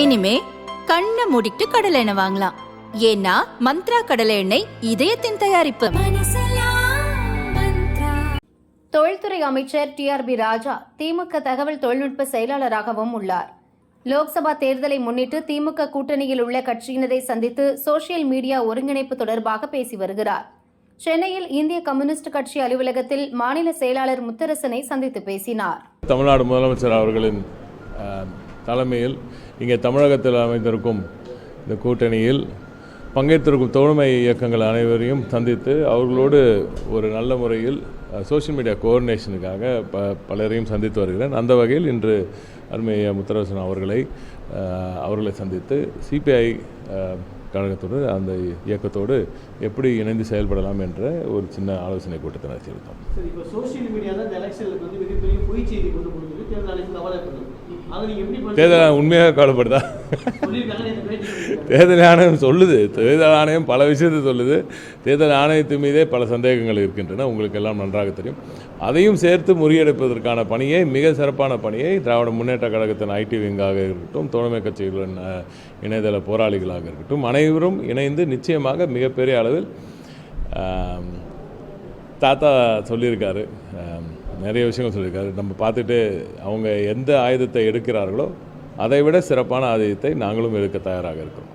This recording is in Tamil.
இனிமே கண்ணை மூடிட்டு கடலை எண்ணெய் வாங்கலாம். ஏன்னா மந்த்ரா கடலை எண்ணெய் இதயத்தின் தயாரிப்பு. தொழில்துறை அமைச்சர் டிஆர்பி ராஜா திமுக தகவல் தொழில்நுட்ப செயலாளராகவும் உள்ளார். லோக்சபா தேர்தலை முன்னிட்டு திமுக கூட்டணியில் உள்ள கட்சியினரை சந்தித்து சோசியல் மீடியா ஒருங்கிணைப்பு தொடர்பாக பேசி வருகிறார். சென்னையில் இந்திய கம்யூனிஸ்ட் கட்சி அலுவலகத்தில் மாநில செயலாளர் முத்தரசனை சந்தித்து பேசினார். தமிழ்நாடு முதலமைச்சர் அவர்களின் தலைமையில் இங்கே தமிழகத்தில் அமைந்திருக்கும் இந்த கூட்டணியில் பங்கேற்றிருக்கும் தோழமை இயக்கங்கள் அனைவரையும் சந்தித்து அவர்களோடு ஒரு நல்ல முறையில் சோஷியல் மீடியா கோஆர்டினேஷனுக்காக ப பலரையும் சந்தித்து வருகிறேன். அந்த வகையில் இன்று அருமைய முத்தரசன் அவர்களை அவர்களை சந்தித்து சிபிஐ கழகத்தோடு அந்த இயக்கத்தோடு எப்படி இணைந்து செயல்படலாம் என்ற ஒரு சின்ன ஆலோசனை கூட்டத்தை நடத்தியிருக்கோம் தேர்தல் உண்மையாக கவலைப்படுதா. தேர்தல் ஆணையம் சொல்லுது. தேர்தல் ஆணையம் பல விஷயத்தை சொல்லுது. தேர்தல் ஆணையத்தின் மீதே பல சந்தேகங்கள் இருக்கின்றன. உங்களுக்கு எல்லாம் நன்றாக தெரியும். அதையும் சேர்த்து முறியடிப்பதற்கான பணியை மிக சிறப்பான பணியை திராவிட முன்னேற்ற கழகத்தின் ஐடி விங்காக இருக்கட்டும் தோழமை கட்சிகளின் இணையதள போராளிகளாக இருக்கட்டும் அனைவரும் இணைந்து நிச்சயமாக மிகப்பெரிய அளவில் தாத்தா சொல்லியிருக்காரு. நிறைய விஷயங்கள் சொல்லியிருக்காரு. நம்ம பார்த்துட்டு அவங்க எந்த ஆயுதத்தை எடுக்கிறார்களோ அதை விட சிறப்பான ஆயுதத்தை நாங்களும் எடுக்க தயாராக இருக்கிறோம்